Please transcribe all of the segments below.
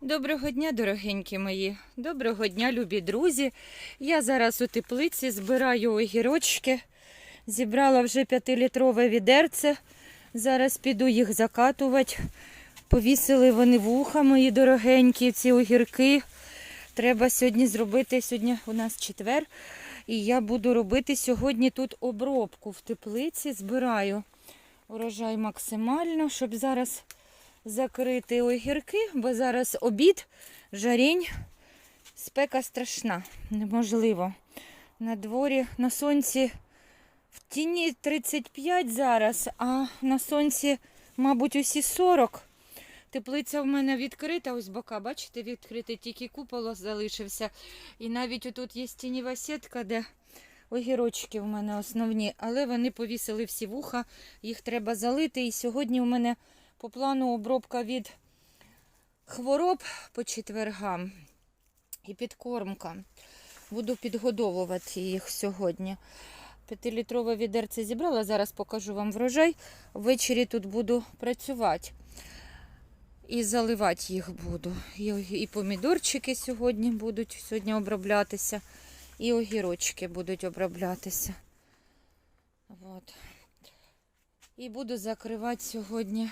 Доброго дня, дорогенькі мої. Доброго дня, любі друзі. Я зараз у теплиці збираю огірочки. Зібрала вже п'ятилітрове відерце. Зараз піду їх закатувати. Повісили вони вуха, мої дорогенькі, ці огірки. Треба сьогодні зробити. Сьогодні у нас четвер. І я буду робити сьогодні тут обробку в теплиці. Збираю урожай максимально, щоб зараз закрити огірки, бо зараз обід, жарінь, спека страшна, неможливо. На дворі на сонці в тіні 35 зараз, а на сонці, мабуть, усі 40. Теплиця в мене відкрита, ось бока, бачите, відкрита, тільки купол залишився. І навіть тут є тіньова сітка, де огірочки в мене основні, але вони повісили всі вуха, їх треба залити. І сьогодні у мене по плану обробка від хвороб по четвергам і підкормка. Буду підгодовувати їх сьогодні. П'ятилітрове відерце зібрала, зараз покажу вам врожай. Ввечері тут буду працювати і заливати їх буду. І, помідорчики сьогодні будуть сьогодні оброблятися, і огірочки будуть оброблятися. От. І буду закривати сьогодні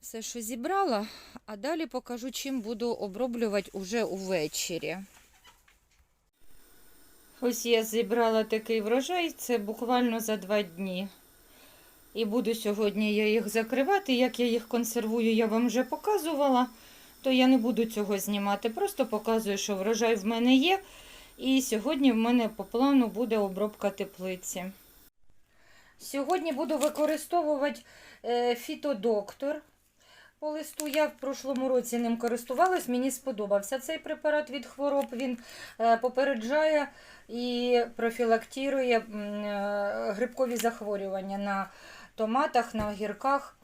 все, що зібрала, а далі покажу, чим буду оброблювати уже увечері. Ось я зібрала такий врожай, це буквально за два дні. І буду сьогодні я їх закривати. Як я їх консервую, я вам вже показувала, то я не буду цього знімати. Просто показую, що врожай в мене є. І сьогодні в мене по плану буде обробка теплиці. Сьогодні буду використовувати е, фітодоктор. По листу я в прошлому році ним користувалась, мені сподобався цей препарат від хвороб. Він е, попереджає і профілактирує е, грибкові захворювання на томатах, на огірках.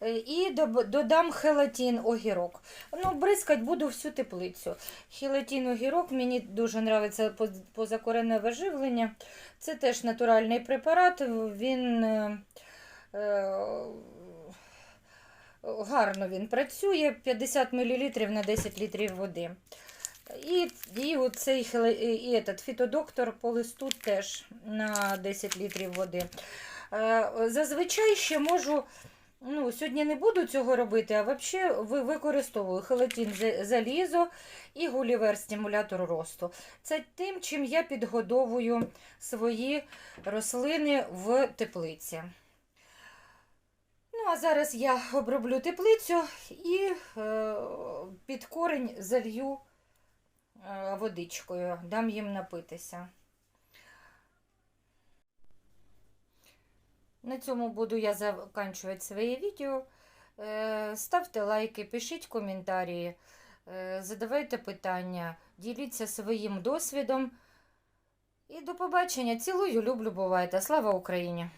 Е, І додам хелатин огірок. Ну, бризкать буду всю теплицю. Хелатин огірок мені дуже подобається позакоренне виживлення. Це теж натуральний препарат. Він гарно він працює. 50 мл на 10 літрів води. І, і оцей і фітодоктор по листу теж на 10 літрів води. Е, Зазвичай ще можу. Ну, сьогодні не буду цього робити, а взагалі використовую хелатин залізо і гулівер стимулятор росту. Це тим, чим я підгодовую свої рослини в теплиці. А зараз я оброблю теплицю і е, під корень залью е, водичкою, дам їм напитися. На цьому буду я закінчувати своє відео. Е, Ставте лайки, пишіть коментарі, е, задавайте питання, діліться своїм досвідом. І до побачення. Цілую, люблю, бувайте. Слава Україні!